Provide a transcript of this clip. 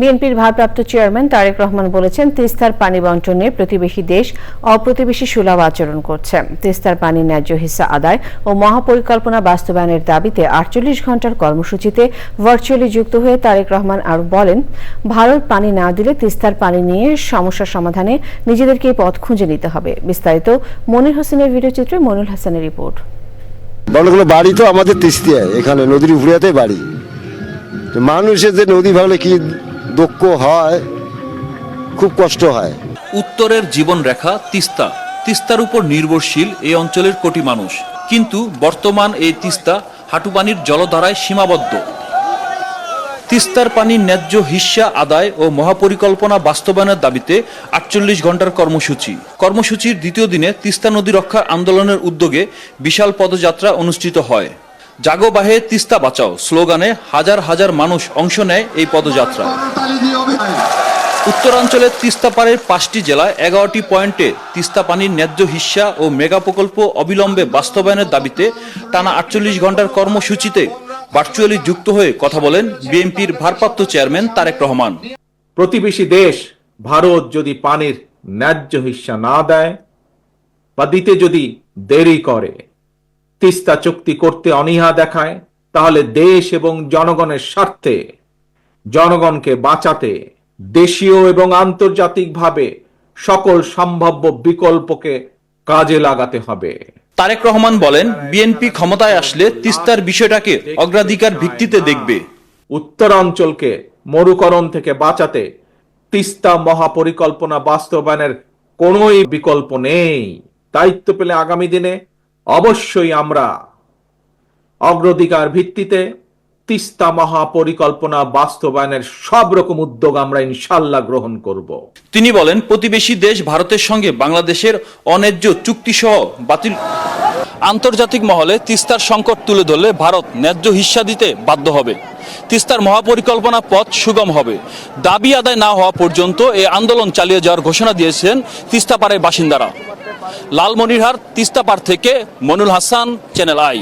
বিএনপির ভারপ্রাপ্ত চেয়ারম্যান তারেক রহমান বলেছেন, তিস্তার পানি বন্টনে প্রতিবেশী দেশ অপ্রতিবেশী সুলভ আচরণ করছে। তিস্তার পানির ন্যায্য হিস্সা আদায় ও মহাপরিকল্পনা বাস্তবায়নের দাবিতে আটচল্লিশ ঘণ্টার কর্মসূচিতে ভার্চুয়ালি যুক্ত হয়ে তারেক রহমান আরও বলেন, ভারত পানি না দিলে তিস্তার পানি নিয়ে সমস্যার সমাধানে নিজেদেরকে পথ খুঁজে নিতে হবে। বিস্তারিত মনির হোসেনের ভিডিওচিত্রে মনুল হাসানের রিপোর্ট। বড়গুলো বাড়ি তো আমাদের তিস্তিয়ায় এখানে নদীর উপরিয়াতে বাড়ি। মানুষের যে নদী ভাঙলে কি দুঃখ হয়, খুব কষ্ট হয়। উত্তরের জীবনরেখা তিস্তা। তিস্তার উপর নির্ভরশীল এই অঞ্চলের কোটি মানুষ। কিন্তু বর্তমান এই তিস্তা হাঁটুপানির জলধারায় সীমাবদ্ধ। তিস্তার পানির ন্যায্য হিস্যা আদায় ও মহাপরিকল্পনা বাস্তবায়নের দাবিতে আটচল্লিশ ঘণ্টার কর্মসূচি। কর্মসূচির দ্বিতীয় দিনে তিস্তা নদী রক্ষা আন্দোলনের উদ্যোগে বিশাল পদযাত্রা অনুষ্ঠিত হয়। জাগো বাহে তিস্তা বাঁচাও স্লোগানে হাজার হাজার মানুষ অংশ নেয় এই পদযাত্রা। উত্তরাঞ্চলের তিস্তা পাড়ের পাঁচটি জেলায় এগারোটি পয়েন্টে তিস্তা পানির ন্যায্য হিস্যা ও মেগা প্রকল্প অবিলম্বে বাস্তবায়নের দাবিতে টানা আটচল্লিশ ঘণ্টার কর্মসূচিতে ভার্চুয়ালি যুক্ত হয়ে কথা বলেন বিএনপির ভারপ্রাপ্ত চেয়ারম্যান তারেক রহমান। প্রতিবেশী দেশ, ভারত যদি পানির ন্যায্য হিস্সা না দেয়, বা দিতে যদি দেরি করে। তিস্তা চুক্তি করতে অনীহা দেখায় তাহলে দেশ এবং জনগণের স্বার্থে। জনগণকে বাঁচাতে দেশীয় এবং আন্তর্জাতিকভাবে সকল সম্ভাব্য বিকল্পকে কাজে লাগাতে হবে। তারেক রহমান বলেন বিএনপি ক্ষমতায় আসলে তিস্তার বিষয়টাকে অগ্রাধিকার ভিত্তিতে দেখবে। উত্তরাঞ্চলকে মরুকরণ থেকে বাঁচাতে তিস্তা মহাপরিকল্পনা বাস্তবায়নের কোনোই বিকল্প নেই। দায়িত্ব পেলে আগামী দিনে অবশ্যই আমরা অগ্রাধিকার ভিত্তিতে তিস্তা মহাপরিকল্পনা বাস্তবায়নের সব রকম উদ্যোগ আমরা ইনশাল্লাহ গ্রহণ করব। তিনি বলেন, প্রতিবেশী দেশ ভারতের সঙ্গে বাংলাদেশের অন্যায্য চুক্তি সহ বাতিল আন্তর্জাতিক মহলে তিস্তার সংকট তুলে ধরলে ভারত ন্যায্য হিস্সা দিতে বাধ্য হবে। তিস্তার মহাপরিকল্পনা পথ সুগম হবে। দাবি আদায় না হওয়া পর্যন্ত এই আন্দোলন চালিয়ে যাওয়ার ঘোষণা দিয়েছেন তিস্তাপাড়ের বাসিন্দারা। লালমনিরহাট তিস্তাপাড় থেকে মনুল হাসান চ্যানেল আই